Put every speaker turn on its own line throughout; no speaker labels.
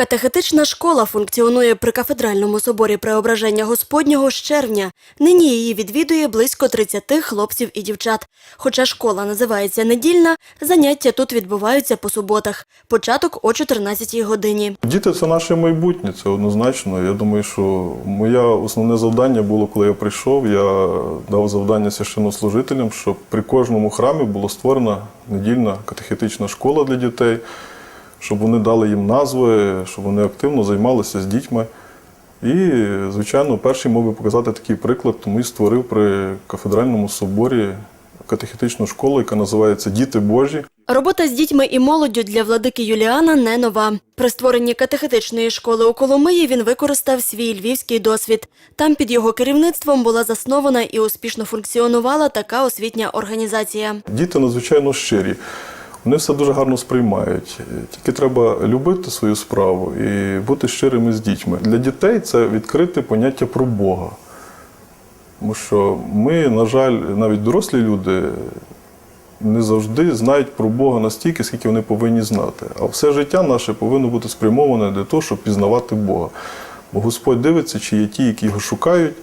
Катехетична школа функціонує при кафедральному соборі Преображення Господнього з червня. Нині її відвідує близько 30 хлопців і дівчат. Хоча школа називається недільна, заняття тут відбуваються по суботах. Початок о 14-й годині.
Діти це наше майбутнє, це однозначно. Я думаю, що моє основне завдання було, коли я прийшов. Я дав завдання священнослужителям, щоб при кожному храмі була створена недільна катехетична школа для дітей, щоб вони дали їм назви, щоб вони активно займалися з дітьми. І, звичайно, перший мог би показати такий приклад, тому і створив при кафедральному соборі катехетичну школу, яка називається Діти Божі.
Робота з дітьми і молоддю для владики Юліана не нова. При створенні катехетичної школи у Коломиї він використав свій львівський досвід. Там під його керівництвом була заснована і успішно функціонувала така освітня організація.
Діти надзвичайно щирі. Вони все дуже гарно сприймають. Тільки треба любити свою справу і бути щирими з дітьми. Для дітей це відкрите поняття про Бога. Тому що ми, на жаль, навіть дорослі люди не завжди знають про Бога настільки, скільки вони повинні знати. А все життя наше повинно бути спрямоване для того, щоб пізнавати Бога. Бо Господь дивиться, чи є ті, які його шукають,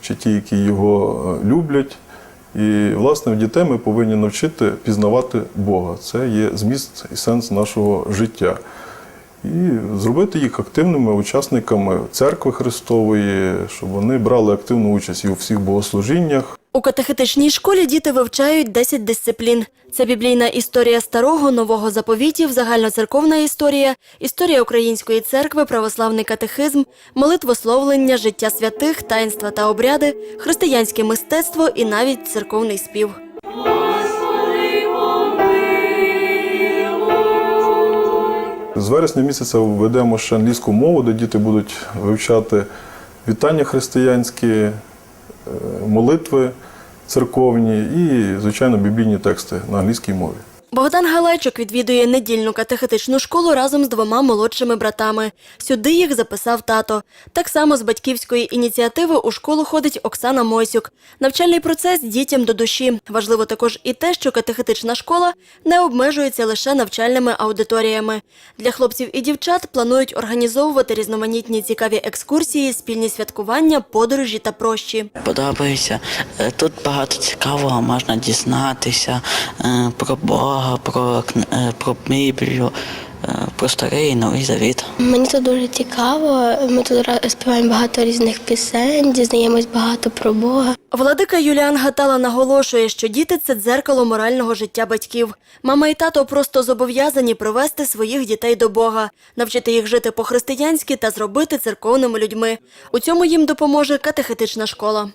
чи ті, які його е, люблять. І, власне, в дітей ми повинні навчити пізнавати Бога. Це є зміст і сенс нашого життя. І зробити їх активними учасниками церкви Христової, щоб вони брали активну участь і у всіх богослужіннях,
У катехетичній школі діти вивчають 10 дисциплін. Це біблійна історія старого, нового заповітів, загальноцерковна історія, історія української церкви, православний катехизм, молитвословлення, життя святих, таїнства та обряди, християнське мистецтво і навіть церковний спів.
З вересня місяця введемо ще англійську мову, де діти будуть вивчати вітання християнські, молитви церковні і, звичайно, біблійні тексти на англійській мові.
Богдан Галайчик відвідує недільну катехетичну школу разом з двома молодшими братами. Сюди їх записав тато. Так само з батьківської ініціативи у школу ходить Оксана Мойсюк. Навчальний процес дітям до душі. Важливо також і те, що катехетична школа не обмежується лише навчальними аудиторіями. Для хлопців і дівчат планують організовувати різноманітні цікаві екскурсії, спільні святкування, подорожі та прощі.
подобається. Е, Тут багато цікавого можна дізнатися е, про Бога, про, кн- е, про Біблію, е, про старий і новий завіт.
Мені тут дуже цікаво. Ми тут співаємо багато різних пісень, дізнаємось багато про Бога.
Владика Юліан Гатала наголошує, що діти це дзеркало морального життя батьків. Мама і тато просто зобов'язані привести своїх дітей до Бога, навчити їх жити по-християнськи та зробити церковними людьми. У цьому їм допоможе катехетична школа.